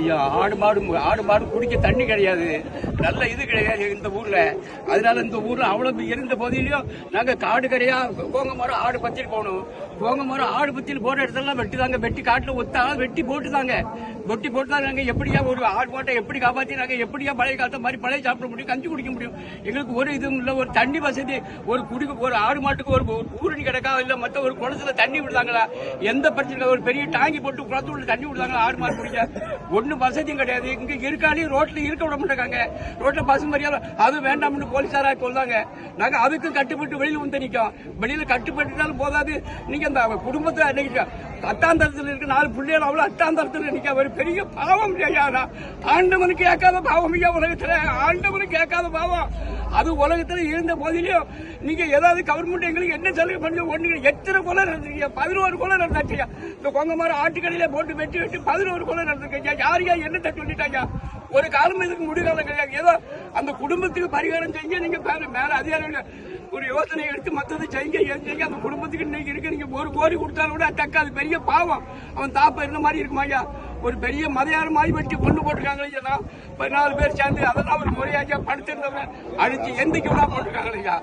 ஐயா ஆடு மாடு ஆடு மாடு குடிக்க தண்ணி கிடையாது. நல்ல இது கிடையாது இந்த ஊர்ல. அதனால இந்த ஊர்ல அவ்வளவு இருந்த போதிலையும் நாங்க காடு கரையா கோங்க மரம் ஆடு பத்தியில் போகணும் கோங்க மரம் ஆடு பத்தியில் போன இடத்துல வெட்டிதாங்க. வெட்டி காட்டுல ஒத்தா வெட்டி போட்டுதாங்க. வெட்டி போட்டு தான் நாங்க எப்படியா ஒரு ஆடு மாட்டை எப்படி காப்பாத்தி நாங்க எப்படியா பழைய காலத்த மாதிரி பழைய சாப்பிட முடியும் கஞ்சி குடிக்க முடியும். எங்களுக்கு ஒரு இதுவும் இல்ல ஒரு தண்ணி வசதி. ஒரு குடிக்க ஒரு ஆடு மாட்டுக்கு ஒரு ஊரணி கிடக்கா இல்ல மத்த ஒரு குளத்துல தண்ணி விடுதாங்களா? எந்த பிரச்சனை ஒரு பெரிய டாங்கி போட்டு குளத்துல தண்ணி விடுதாங்களா? ஆடு மாடு குடிக்க. ஒன்றும் வசதியும் கிடையாது. இங்கே இருக்காலே ரோட்டில் இருக்க விட மாட்டாங்க ரோட்டில் பஸ் மரியாதை அது வேண்டாம்னு போலீஸாராக சொல்றாங்க. நாங்கள் அதுக்கும் கட்டுப்பட்டு வெளியில் வந்து நிக்கோம். வெளியில் கட்டுப்பட்டுனாலும் போதாது. நீங்கள் அந்த குடும்பத்தை அன்னைக்கு அட்டாந்தரத்தில் இருக்க நாலு பிள்ளைகள் அவ்வளவு அட்டாந்தரத்தில் நிக்க ஒரு பெரிய பாவம் ஐயா ஆண்டவனு ஆண்டவனுக்கு கேட்காத பாவம் ஐயா உலகத்துல? ஆண்டவனுக்கு கேட்காத பாவம். அது உலகத்துல இருந்த போதிலையும் நீங்க ஏதாவது கவர்மெண்ட் எங்களுக்கு என்ன சலுகை பண்ணி ஒண்ணு எத்தனை கொலை நடந்திருக்கீங்க? பதினோரு கொலை நடந்தாச்சுங்க. இந்த கொங்கமரம் ஆட்டுக்கடையில போட்டு வெட்டி வெட்டி பதினோரு கொலை நடந்திருக்கீங்க. யார் யார் என்ன தட்டு சொல்லிட்டாங்க ஒரு காலம் இதுக்கு முடிகாலம் கிடையாது ஏதோ அந்த குடும்பத்துக்கு பரிகாரம் செஞ்சு நீங்க மேல அதிகாரம் ஒரு யோசனை எடுத்து மத்ததை செய்யுங்க செய்யுங்க? அந்த குடும்பத்துக்கு இன்னைக்கு இருக்கு. நீங்க ஒரு கோடி கொடுத்தாலும் கூட அது பெரிய பாவம். அவன் தாப்ப இருந்த மாதிரி இருக்குமா ஐயா? ஒரு பெரிய மதையாறு மாதிரி வெட்டி கொண்டு போட்டிருக்காங்க ஐயா பதினாலு பேர் சேர்ந்து அதெல்லாம் ஒரு முறையாச்சா படுத்திருந்தவங்க அடிச்சு எந்திக்க விடா போட்டிருக்காங்க ஐயா.